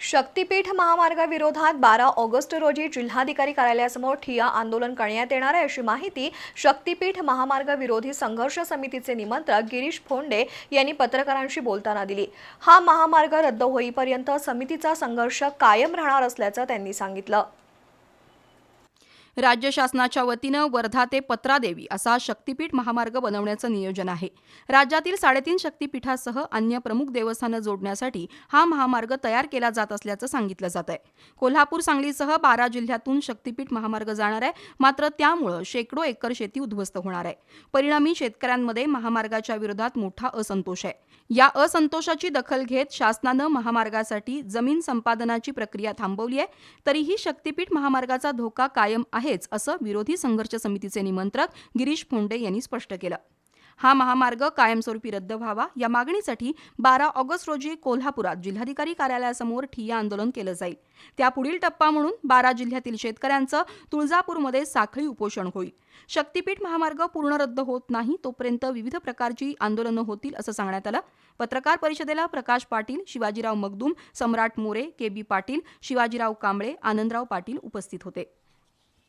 शक्तीपीठ महामार्गाविरोधात बारा ऑगस्ट रोजी जिल्हाधिकारी कार्यालयासमोर ठिया आंदोलन करण्यात येणार आहे अशी माहिती शक्तीपीठ महामार्ग विरोधी संघर्ष समितीचे निमंत्रक गिरीश फोंडे यांनी पत्रकारांशी बोलताना दिली. हा महामार्ग रद्द होईपर्यंत समितीचा संघर्ष कायम राहणार असल्याचं त्यांनी सांगितलं. राज्य शासनाच्या वतीनं वर्धा ते पत्रादेवी असा शक्तीपीठ महामार्ग बनवण्याचं नियोजन आहे. राज्यातील साडेतीन शक्तीपीठासह अन्य प्रमुख देवस्थानं जोडण्यासाठी हा महामार्ग तयार केला जात असल्याचं सांगितलं जात आहे कोल्हापूर सांगलीसह बारा जिल्ह्यातून शक्तीपीठ महामार्ग जाणार आहे. मात्र त्यामुळं शेकडो एकर शेती उद्ध्वस्त होणार आहे. परिणामी शेतकऱ्यांमध्ये महामार्गाच्या विरोधात मोठा असंतोष आहे. या असंतोषाची दखल घेत शासनानं महामार्गासाठी जमीन संपादनाची प्रक्रिया थांबवली आहे. तरीही शक्तीपीठ महामार्गाचा धोका कायम आहे आहेच असं विरोधी संघर्ष समितीचे निमंत्रक गिरीश फोंडे यांनी स्पष्ट केलं. हा महामार्ग कायमस्वरूपी रद्द व्हावा या मागणीसाठी बारा ऑगस्ट रोजी कोल्हापुरात जिल्हाधिकारी कार्यालयासमोर ठिय्या आंदोलन केलं जाईल. त्यापुढील टप्पा म्हणून बारा जिल्ह्यातील शेतकऱ्यांचं तुळजापूरमध्ये साखळी उपोषण होईल. शक्तीपीठ महामार्ग पूर्ण रद्द होत नाही तोपर्यंत विविध प्रकारची आंदोलनं होतील असं सांगण्यात आलं. पत्रकार परिषदेला प्रकाश पाटील शिवाजीराव मगदूम सम्राट मोरे के बी पाटील शिवाजीराव कांबळे आनंदराव पाटील उपस्थित होते.